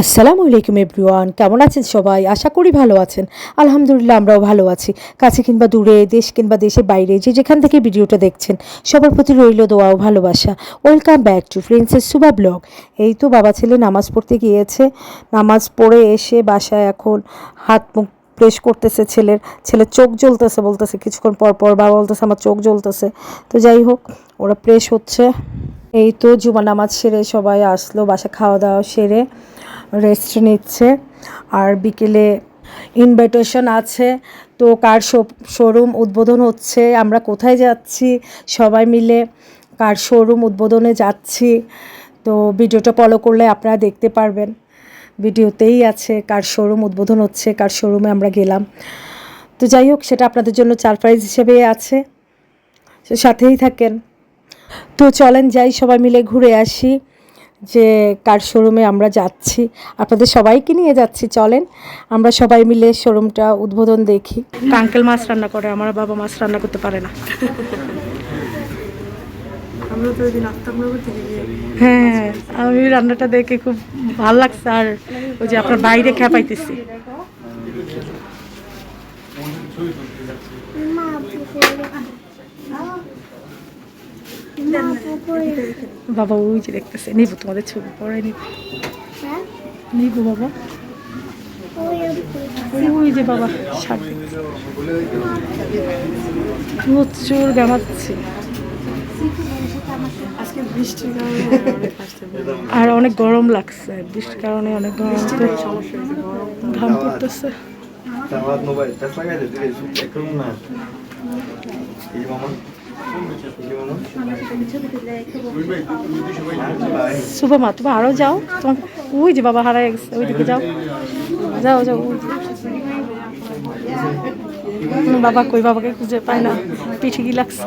আসসালামু আলাইকুম এভরিওয়ান, কেমন আছেন সবাই? আশা করি ভালো আছেন। আলহামদুলিল্লাহ, আমরাও ভালো আছি। কাছে কিংবা দূরে, দেশ কিংবা দেশের বাইরে, যে যেখান থেকে ভিডিওটা দেখছেন, সবার প্রতি রইল দোয়া ও ভালোবাসা। ওয়েলকাম ব্যাক টু ফ্রেন্ডসের সুবা ব্লগ। এই তো বাবা ছেলে নামাজ পড়তে গিয়েছে। নামাজ পড়ে এসে বাসায় এখন হাত মুখ প্রেস করতেছে ছেলের। ছেলের চোখ জ্বলতেছে বলতেছে, কিছুক্ষণ পর পর বাবা বলতেছে, আমার চোখ জ্বলতেছে। তো যাই হোক, ওরা প্রেস হচ্ছে। এই তো জুমা নামাজ সেরে সবাই আসলো বাসা খাওয়া দাওয়া সেরে। রেস্ট নিচ্ছে। আর বিকেলে ইনভাইটেশন আছে, তো কার শোরুম উদ্বোধন হচ্ছে, আমরা কোথায় যাচ্ছি, সবাই মিলে কার শোরুম উদ্বোধনে যাচ্ছি, তো ভিডিওটা ফলো করলে আপনারা দেখতে পারবেন। ভিডিওতেই আছে কার শোরুম উদ্বোধন হচ্ছে, কার শোরুমে আমরা গেলাম। তো যাই হোক, সেটা আপনাদের জন্য সারপ্রাইজ হিসেবে আছে। সাথেই থাকেন। তো চলেন যাই, সবাই মিলে ঘুরে আসি। যে কার শোরুমে আমরা যাচ্ছি। আপনাদের সবাইকে নিয়ে যাচ্ছি চলেন। আমরা সবাই মিলে শোরুমটা উদ্বোধন দেখি। আঙ্কেল মাছ রান্না করে আমার বাবা মাছ রান্না করতে পারে না। হ্যাঁ আমি রান্নাটা দেখে খুব ভালো লাগছে আর ওই যে আপনার বাইরে খেপাইতেছি বাবা ওই যে দেখতেছে। নিবো তোমাদের ছবি পড়াই নিব। নিবো বাবা। ওই যে বাবা দেখতেছে। প্রচুর গামাচ্ছে। আর অনেক গরম লাগছে। বৃষ্টির কারণে অনেক গরম ঘাম পড়তেছে। Sahabat mobile, tas lagi ada di situ. Ekor mana? Ini mama. Ini mama. শুভ মা তুমি আরও যাও তোমার ওই যে বাবা হারাই গেছে ওইদিকে যাও যাও যাও বাবা কই? বাবাকে খুঁজে পায় না। পিঠে কি লাগছে?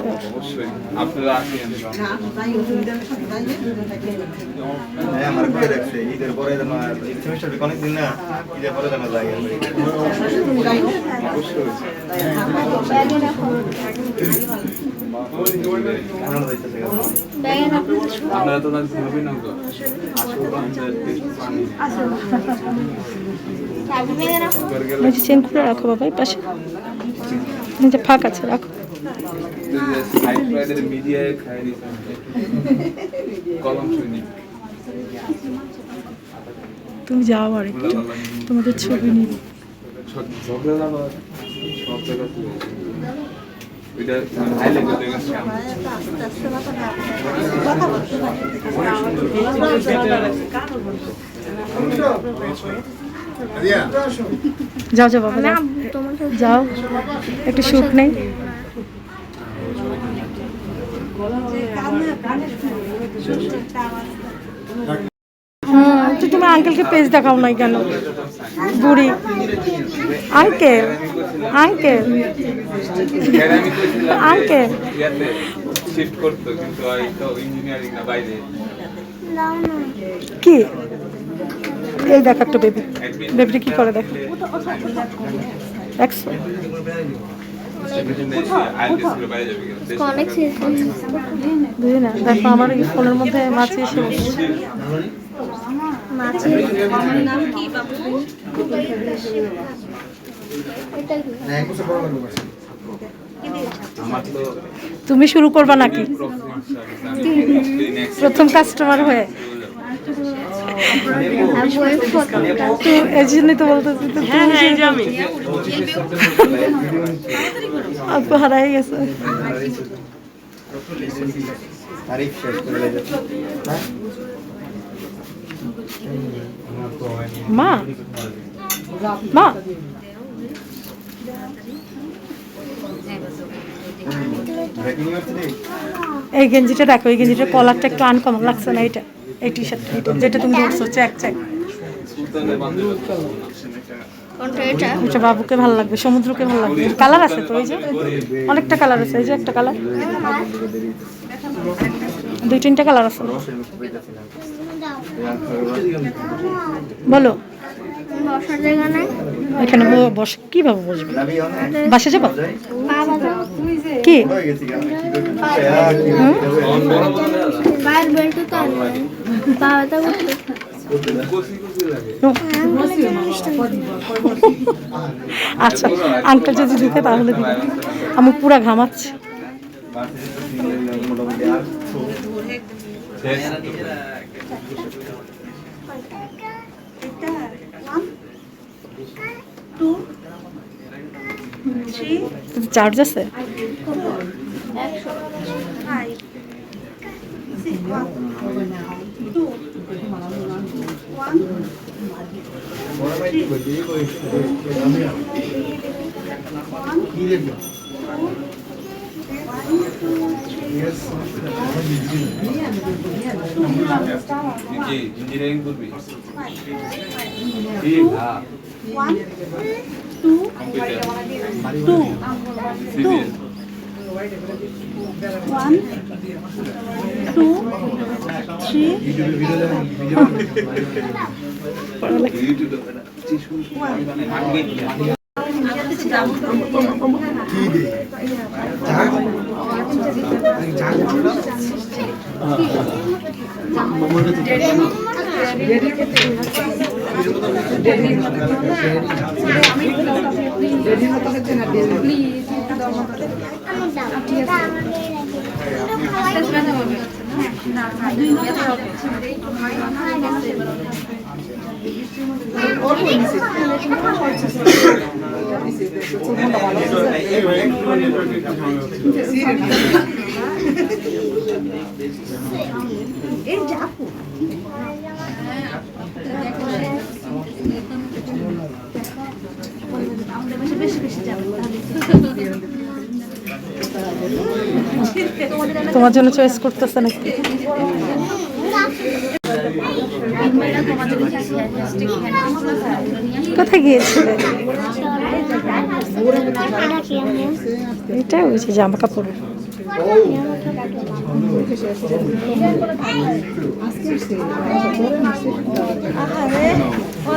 আপনারা তো চেন খুলে রাখো বাবা পাশে। আছে রাখো। তুমি যাও আর একটু তোমাদের ছবি নিব ঝগড়া যাও যাও বাবা যাও। যাও। একটু সুখ নেই। তো তুমি আঙ্কেলকে পেজ দেখাও নাই কেন? বুড়ি। আঙ্কেল আঙ্কেল আঙ্কেল শিফট করতো কিন্তু ইঞ্জিনিয়ারিং না বাইরে। কি? এই দেখ একটা বেবি বেবিটা কি করে দেখ? না দেখো আমার এই ফোনের মধ্যে মাছি এসে তুমি শুরু করবা নাকি? প্রথম কাস্টমার হয়ে। এই জন্যই হারাই গেছে মা মা এই গেঞ্জিটা দেখো, এই গেঞ্জিটার কলারটা একটু আনকমন লাগছে না এটা এই টি শার্টটা এটা যেটা তুমি ধরছো চেক চেক এটা? বাবুকে ভালো লাগবে সমুদ্রকে ভালো লাগবে। কালার আছে তো এই যে? অনেকটা কালার আছে এই যে একটা কালার দুই তিনটা কালার আছে। বলো। বসার জায়গা নাই এখানে বস কীভাবে বসবে? বাসা যাব? কি? বেল্ট তো আর আচ্ছা আঙ্কেল যদি ঢুকে তাহলে দিবে। আমি পুরা ঘামাচ্ছি। চার্জ আছে? ইঞ্জিনিয়ারিং করবি জি হ্যাঁ ওয়ান টু থ্রি আমি কম্পিউটার সিভিল তোমার জন্য চয়েস করতেছে নাকি? কোথায় গিয়েছিলে? এটা ওই যে জামা কাপড়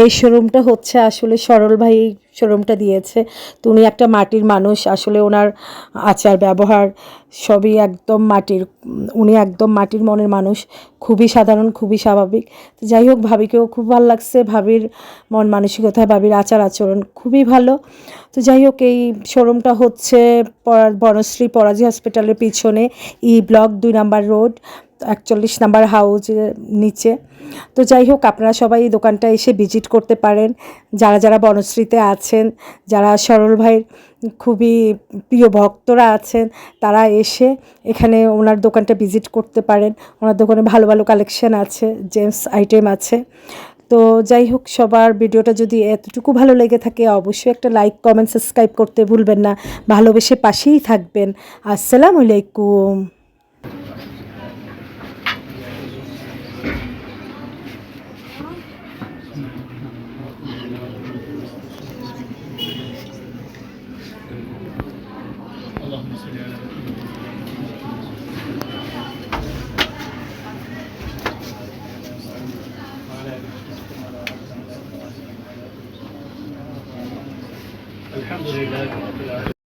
এই শোরুমটা হচ্ছে আসলে সরল ভাই এই শোরুমটা দিয়েছে। তো উনি একটা মাটির মানুষ, আসলে ওনার আচার, ব্যবহার সবই একদম মাটির, উনি একদম মাটির মনের মানুষ, খুবই সাধারণ, খুবই স্বাভাবিক। তো যাই হোক, ভাবিকেও খুব ভালো লাগছে, ভাবির মন মানসিকতা, ভাবির আচার আচরণ খুবই ভালো। তো যাই হোক, এই শোরুমটা হচ্ছে বনশ্রী পরাজি হসপিটালের পিছনে ই ব্লক দুই নাম্বার রোড একচল্লিশ নাম্বার হাউজের নিচে। তো যাই হোক, আপনারা সবাই এই দোকানটা এসে ভিজিট করতে পারেন। যারা যারা বনশ্রীতে আছেন, যারা সরল ভাইয়ের খুবই প্রিয় ভক্তরা আছেন, তারা এসে এখানে ওনার দোকানটা ভিজিট করতে পারেন। ওনার দোকানে ভালো ভালো কালেকশন আছে জেন্টস আইটেম আছে। তো যাই হোক, সবার ভিডিওটা যদি এতটুকু ভালো লেগে থাকে, অবশ্যই একটা লাইক কমেন্ট সাবস্ক্রাইব করতে ভুলবেন না। ভালোবেসে পাশেই থাকবেন। আসসালামু আলাইকুম।